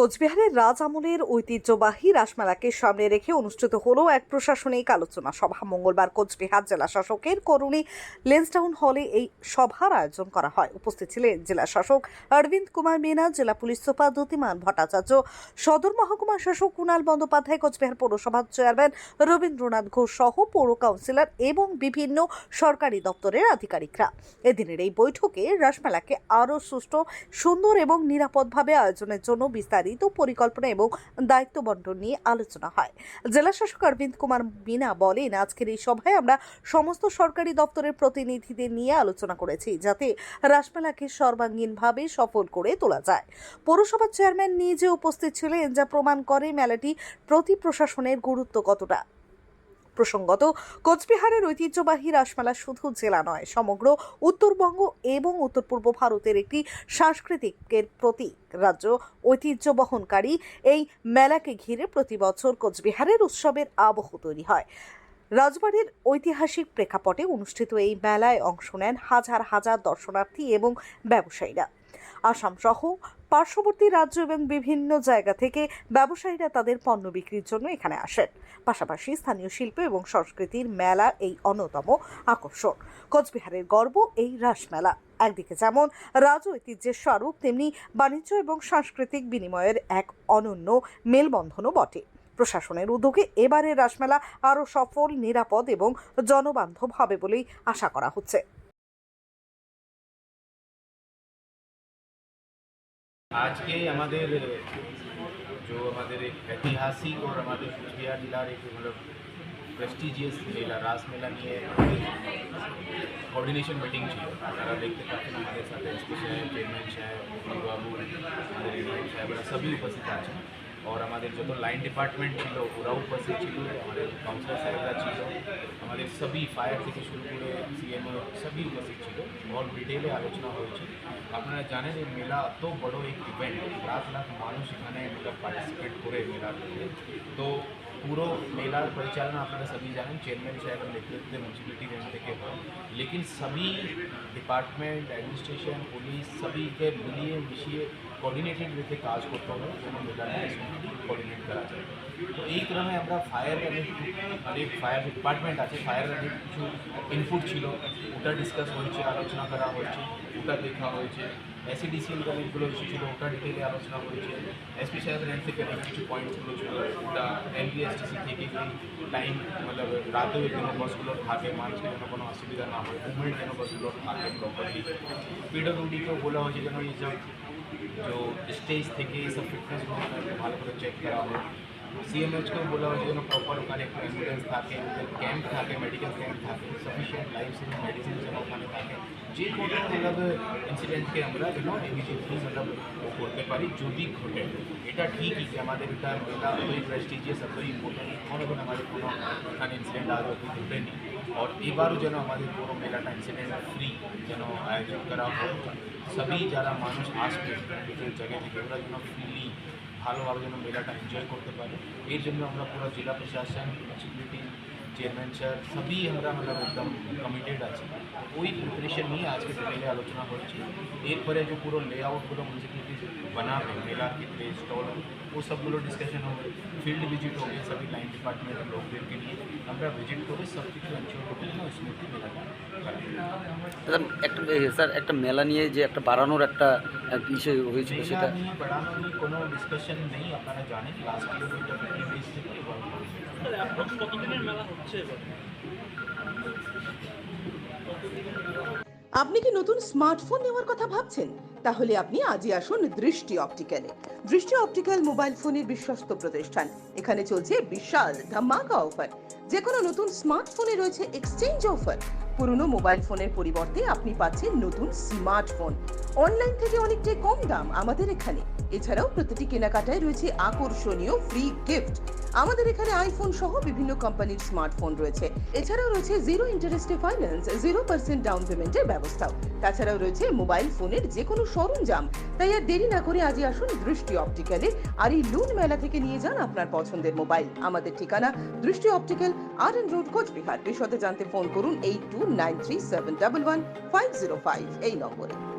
কোচবিহারের রাজ আমলের ঐতিহ্যবাহী রাসমেলাকে সামনে রেখে অনুষ্ঠিত হলো এক প্রশাসনিক আলোচনা সভা। মঙ্গলবার কোচবিহার জেলা শাসকের করুণী লেন্সটাউন হলে এই সভার আয়োজন করা হয়। উপস্থিত ছিলেন জেলা শাসক অরবিন্দ কুমার মিনা, জেলা পুলিশ সুপার দ্যুতিমান ভট্টাচার্য, সদর মহকুমা শাসক কুণাল বন্দ্যোপাধ্যায়, কোচবিহার পৌরসভার চেয়ারম্যান রবীন্দ্রনাথ ঘোষ সহ পৌর কাউন্সিলর এবং বিভিন্ন সরকারি দপ্তরের আধিকারিকরা। এদিনের এই বৈঠকে রাসমেলাকে আরও সুষ্ঠু, সুন্দর এবং নিরাপদভাবে আয়োজনের জন্য বিস্তারিত পরিকল্পনা এবং দায়িত্ব বন্টন নিয়ে আলোচনা হয়। জেলা শাসক অরবিন্দ কুমার মিনা বলেন, আজকের এই সভায় আমরা সমস্ত সরকারি দপ্তরের প্রতিনিধিদের নিয়ে আলোচনা করেছি, যাতে রাসমেলাকে সর্বাঙ্গীনভাবে সফল করে তোলা যায়। পৌরসভার চেয়ারম্যান নিজে উপস্থিত ছিলেন, যা প্রমাণ করে মেলাটি প্রতি প্রশাসনের গুরুত্ব কতটা। প্রসঙ্গত, কোচবিহারের ঐতিহ্যবাহী রাসমেলা শুধু জেলা নয়, সমগ্র উত্তরবঙ্গ এবং উত্তর পূর্ব ভারতের একটি সাংস্কৃতিকের প্রতীক। রাজ্য ঐতিহ্য বহনকারী এই মেলাকে ঘিরে প্রতি বছর কোচবিহারের উৎসবের আবহ তৈরি হয়। রাজবাড়ির ঐতিহাসিক প্রেক্ষাপটে অনুষ্ঠিত এই মেলায় অংশ নেন হাজার হাজার দর্শনার্থী এবং ব্যবসায়ীরা। আসাম সহ পার্শ্ববর্তী রাজ্য এবং বিভিন্ন জায়গা থেকে ব্যবসায়ীরা তাদের পণ্য বিক্রির জন্য এখানে আসেন। পাশাপাশি স্থানীয় শিল্প এবং সংস্কৃতির মেলা এই অন্যতম আকর্ষণ। কোচবিহারের গর্ব এই রাসমেলা একদিকে যেমন রাজ ঐতিহ্যের স্বরূপ, তেমনি বাণিজ্য এবং সাংস্কৃতিক বিনিময়ের এক অনন্য মেলবন্ধনও বটে। প্রশাসনের উদ্যোগে এবারের রাসমেলা আরও সফল, নিরাপদ এবং জনবান্ধব হবে বলেই আশা করা হচ্ছে। আজকে আমাদের जो আমাদের एक ऐतिहासिक और আমাদের কুচবিহার জেলার एक मतलब প্রেস্টিজিয়াস মেলা রাস মেলা নিয়ে কোঅর্ডিনেশন মিটিং ছিল আপনারা দেখতে পাচ্ছেন আমাদের সাথে এসপি সাহেব চেয়ারম্যান সাহেব বাবু আমাদের ইউনিয়ন সাহেবরা সবই উপস্থিত আছেন और আমাদের যত লাইন ডিপার্টমেন্ট ছিল ওরাও উপস্থিত ছিল আমাদের কাউন্সিলর সাহেবরা ছিল আমাদের সবই ফায়ার থেকে শুরু করে সিএমও সবই উপস্থিত ছিল বহুত ডিটেলে আলোচনা হয়েছে আপনারা জানেন এই মেলা এত বড় এক ইভেন্ট লাখ লাখ মানুষ এখানে পার্টিসিপেট করে মেলার মধ্যে তো পুরো মেলার পরিচালনা আপনারা সবই জানেন চেয়ারম্যান সাহেবের নেতৃত্বে म्यूनसिपलिटी रेंज থেকে হয় लेकिन सभी ডিপার্টমেন্ট অ্যাডমিনিস্ট্রেশন পুলিশ সবইকে মিলিয়ে মিশিয়ে কোঅর্ডিনেটেড রেখে কাজ করতে হবে কোনো মেটারনেস কোঅর্ডিনেট করা যায় তো এই ক্রমে আমরা ফায়ার অনেক ফায়ার ডিপার্টমেন্ট আছে ফায়ার অনেক কিছু ইনপুট ছিল, ওটা ডিসকাস হয়েছে, আলোচনা করা হয়েছে, ওটা দেখা হয়েছে এসিডিসিএল কানেক্টগুলো ইস্যু ছিল ওটা ডিটেলে আলোচনা হয়েছে এসপি সাহেব রেন্ট থেকে অনেক কিছু পয়েন্টগুলো ছিল, ওটা এনবিএসটিসি থেকে টাইম মানে রাতেও যেন বাসগুলো থাকে মানুষের যেন কোনো অসুবিধা না হয় মুভমেন্ট যেন বাসগুলো থাকে প্রপারলি পিডব্লিউডিকেও বলা হয়েছে যেন এই जो স্টেজ থেকে এই সব ফিটনেসগুলো ভালো করে চেক করা হয় সিএমএইচকেও বলা হয়েছে যেন প্রপার ওখানে একটা অ্যাম্বুলেন্স থাকে ওদের ক্যাম্প থাকে মেডিকেল ক্যাম্প থাকে সাফিসিয়েন্ট লাইফ সেভিং মেডিসিন যেন ওখানে থাকে যে কোনো মতলব ইনসিডেন্টকে আমরা যেন ইমিডিয়েটলি মতলব ও করতে পারি যদি ঘটে এটা ঠিকই যে আমাদের এটা মেলা এতই প্রেস্টিজিয়াস এতই ইম্পর্টেন্ট কোনো কোনো আমাদের কোনো এখানে ইনসিডেন্ট আজ অব্দি ঘটেনি और এবারও যেন আমাদের পুরো মেলাটা ইনসিডেন্ট ফ্রি যেন আয়োজন করা হোক সবই যারা মানুষ আসবে বিভিন্ন জায়গা থেকে ওরা যেন ফ্রিলি ভালোভাবে যেন মেলাটা এনজয় করতে পারে এর জন্য আমরা পুরো জেলা প্রশাসন মিউনিসিপ্যালিটি চেয়ারম্যান স্যার সবই আমরা मतलब একদম কমিটেড আছি ওই প্রিপারেশন নিয়ে আজকে ডিটেলে আলোচনা হচ্ছে এরপরে যে পুরো লেআউটগুলো মিউনিসিপ্যালিটি বানাবে মেলার ক্ষেত্রে স্টল वो सब গুলো ডিসকাশন হবে ফিল্ড ভিজিট হবে সবই লাইন ডিপার্টমেন্ট লোকদেরকে নিয়ে আমরা ভিজিট করে সব কিছু এনশোর করবো যেন স্মুথলি মেলাটা করা স্যার একটা স্যার একটা মেলা নিয়ে যে একটা বাড়ানোর একটা বিষয় হয়েছিল সেটা? নিয়ে কোনো ডিসকাশন নেই আপনারা জানেন লাস্ট ইয়ার এটা ফিফটি ডেজ থেকে এবার? আপনি কি নতুন স্মার্টফোন নেওয়ার কথা ভাবছেন? তাহলে আপনি আজই আসুন দৃষ্টি অপটিক্যালে দৃষ্টি অপটিক্যাল মোবাইল ফোনের বিশ্বস্ত প্রতিষ্ঠান। এখানে চলছে বিশাল ধামাকা অফার। যে কোনো নতুন স্মার্টফোনে রয়েছে এক্সচেঞ্জ অফার পুরনো মোবাইল ফোনের পরিবর্তে আপনি পাচ্ছেন নতুন স্মার্টফোন। অনলাইন থেকে অনেকটাই কম দাম আমাদের এখানে। এছাড়াও প্রতিটি কেনাকাটায় রয়েছে আকর্ষণীয় ফ্রি গিফট আমাদের এখানে আইফোন সহ বিভিন্ন কোম্পানির স্মার্টফোন রয়েছে। এছাড়াও রয়েছে জিরো ইন্টারেস্টে ফাইন্যান্স জিরো পার্সেন্ট ডাউন পেমেন্টের ব্যবস্থাও। তাছাড়াও রয়েছে মোবাইল ফোনের যে কোনো সরঞ্জাম। তাই আর দেরি না করে আজই আসুন দৃষ্টি অপটিক্যালে আর এই লুন মেলা থেকে নিয়ে যান আপনার পছন্দের মোবাইল। আমাদের ঠিকানা Drishti optical R N road, Coochbehar. বিশদে জানতে ফোন করুন eight two nine three seven double one five zero five এই নম্বরে।